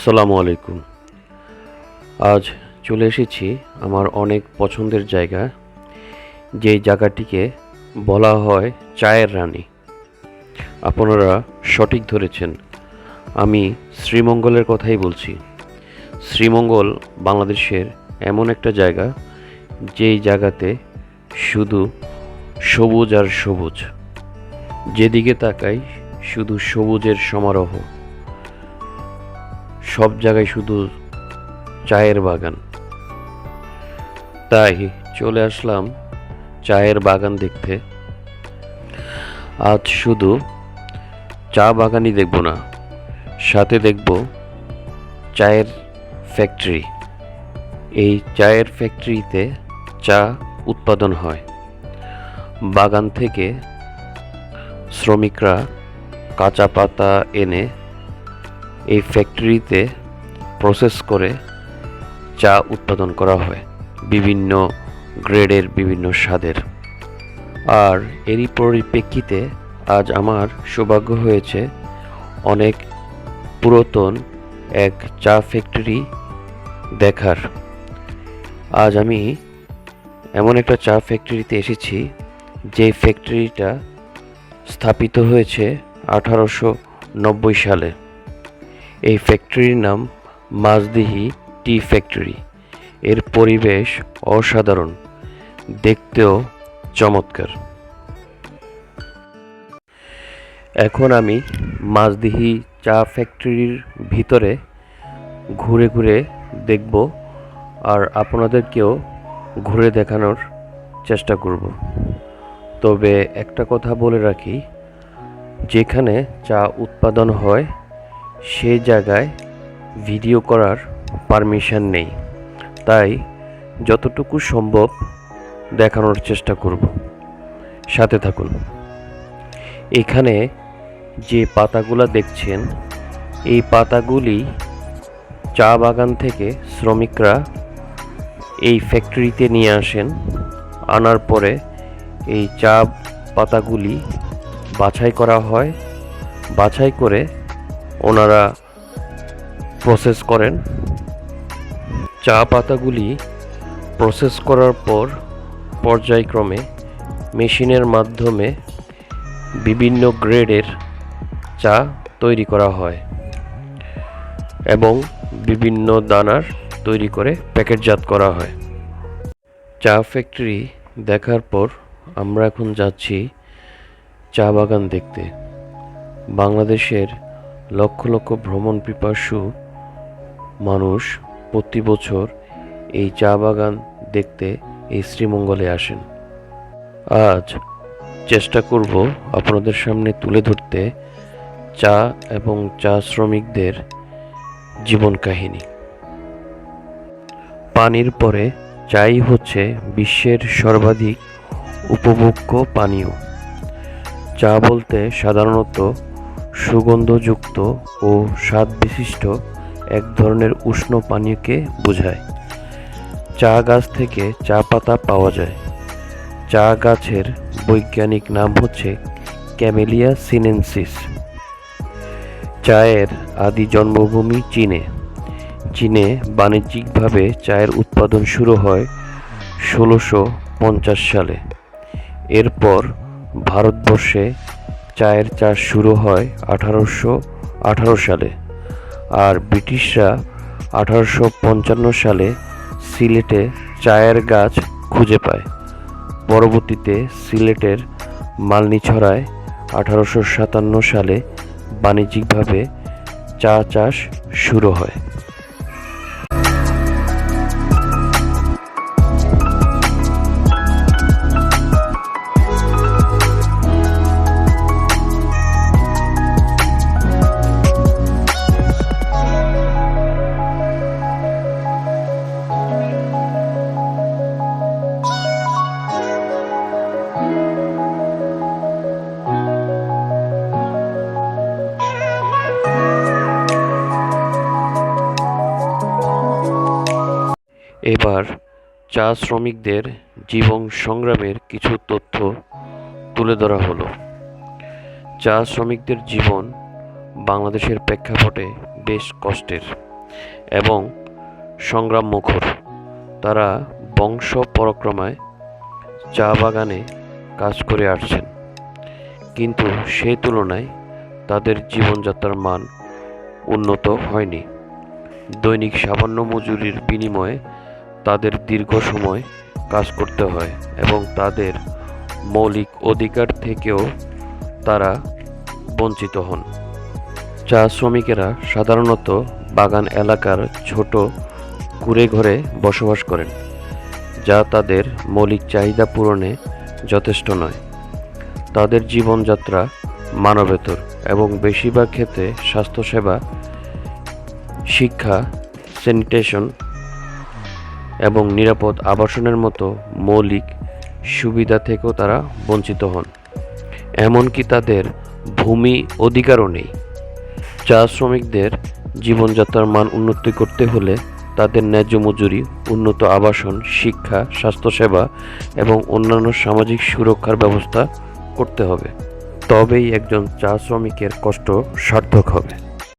আসসালামু আলাইকুম। আজ চলে এসেছি আমার অনেক পছন্দের জায়গা যেই জায়গাটিকে বলা হয় চায়ের রানী। আপনারা সঠিক ধরেছেন। আমি শ্রীমঙ্গলের কথাই বলছি। শ্রীমঙ্গল বাংলাদেশের এমন একটা জায়গা, যেই জায়গাতে শুধু সবুজ আর সবুজ। যেদিকে তাকাই, শুধু সবুজের সমারোহ। সব জায়গায় শুধু চায়ের বাগান। তাই চলে আসলাম চায়ের বাগান দেখতে। আজ শুধু চা বাগানই দেখব না, সাথে দেখব চায়ের ফ্যাক্টরি এই চায়ের ফ্যাক্টরিতে চা উৎপাদন হয়। বাগান থেকে শ্রমিকরা কাঁচা পাতা এনে এই ফ্যাক্টরিতে প্রসেস করে চা উৎপাদন করা হয়, বিভিন্ন গ্রেডের বিভিন্ন স্বাদের। আর এরই পরিপ্রেক্ষিতে আজ আমার সৌভাগ্য হয়েছে, অনেক পুরাতন এক চা ফ্যাক্টরি দেখার। আজ আমি এমন একটা চা ফ্যাক্টরিতে এসেছি, যে ফ্যাক্টরিটা স্থাপিত হয়েছে আঠারোশো নব্বই সালে। এই ফ্যাক্টরির নাম মাঝদিহি টি ফ্যাক্টরি এর পরিবেশ অসাধারণ, দেখতেও চমৎকার। এখন আমি মাঝদিহি চা ফ্যাক্টরির ভিতরে ঘুরে ঘুরে দেখব আর আপনাদেরকেও ঘুরে দেখানোর চেষ্টা করব। তবে একটা কথা বলে রাখি, যেখানে চা উৎপাদন হয় সেই জায়গায় ভিডিও করার পারমিশন নেই। তাই যতটুকু সম্ভব দেখানোর চেষ্টা করব। সাথে থাকুন। এখানে যে পাতাগুলো দেখছেন, এই পাতাগুলি চা বাগান থেকে শ্রমিকরা এই ফ্যাক্টরিতে নিয়ে আসেন। আনার পরে এই চা পাতাগুলি বাছাই করা হয়। বাছাই করে ওনারা প্রসেস করেন। চা পাতাগুলি প্রসেস করার পর পর্যায়ক্রমে মেশিনের মাধ্যমে বিভিন্ন গ্রেডের চা তৈরি করা হয় এবং বিভিন্ন দানার তৈরি করে প্যাকেটজাত করা হয়। চা ফ্যাক্টরি দেখার পর আমরা এখন যাচ্ছি চা বাগান দেখতে। বাংলাদেশের লক্ষ লক্ষ ভ্রমণ পিপাসু মানুষ প্রতি বছর এই চা বাগান দেখতে এই শ্রীমঙ্গলে আসেন। আজ চেষ্টা করব আপনাদের সামনে তুলে ধরতে চা এবং চা শ্রমিকদের জীবন কাহিনী। পানির পরে চাই হচ্ছে বিশ্বের সর্বাধিক উপভোগ্য পানীয়। চা বলতে সাধারণত সুগন্ধযুক্ত ও স্বাদ বিশিষ্ট এক ধরনের উষ্ণ পানীয়কে বোঝায়। চা গাছ থেকে চা পাতা পাওয়া যায়। চা গাছের বৈজ্ঞানিক নাম হচ্ছে ক্যামেলিয়া সিনেনসিস। চায়ের আদি জন্মভূমি চীনে। চীনে বাণিজ্যিকভাবে চায়ের উৎপাদন শুরু হয় ষোলোশো পঞ্চাশ সালে। এরপর ভারতবর্ষে চায়ের চাষ শুরু হয় আঠারোশো আঠারো সালে আর ব্রিটিশরা আঠারোশো পঞ্চান্ন সালে সিলেটে চায়ের গাছ খুঁজে পায়। পরবর্তীতে সিলেটের মালনিছড়ায় আঠারোশো সাতান্ন সালে বাণিজ্যিকভাবে চা চাষ শুরু হয়। এবার চা শ্রমিকদের জীবন সংগ্রামের কিছু তথ্য তুলে ধরা হলো। চা শ্রমিকদের জীবন বাংলাদেশের প্রেক্ষাপটে বেশ কষ্টের এবং সংগ্রাম মুখর তারা বংশ পরক্রমায় চা বাগানে কাজ করে আসছেন। কিন্তু সেই তুলনায় তাদের জীবনযাত্রার মান উন্নত হয়নি। দৈনিক সামান্য মজুরির বিনিময়ে তাদের দীর্ঘ সময় কাজ করতে হয় এবং তাদের মৌলিক অধিকার থেকেও তারা বঞ্চিত হন। চা শ্রমিকেরা সাধারণত বাগান এলাকার ছোট কুড়ে ঘরে বসবাস করেন, যা তাদের মৌলিক চাহিদা পূরণে যথেষ্ট নয়। তাদের জীবনযাত্রা মানবেতর এবং বেশিরভাগ ক্ষেত্রে স্বাস্থ্যসেবা, শিক্ষা, স্যানিটেশন এবং নিরাপদ আবাসনের মতো মৌলিক সুবিধা থেকেও তারা বঞ্চিত হন। এমনকি তাদের ভূমি অধিকারও নেই। চা শ্রমিকদের জীবনযাত্রার মান উন্নতি করতে হলে তাদের ন্যায্য মজুরি, উন্নত আবাসন, শিক্ষা, স্বাস্থ্যসেবা এবং অন্যান্য সামাজিক সুরক্ষার ব্যবস্থা করতে হবে। তবেই একজন চা শ্রমিকের কষ্ট সার্থক হবে।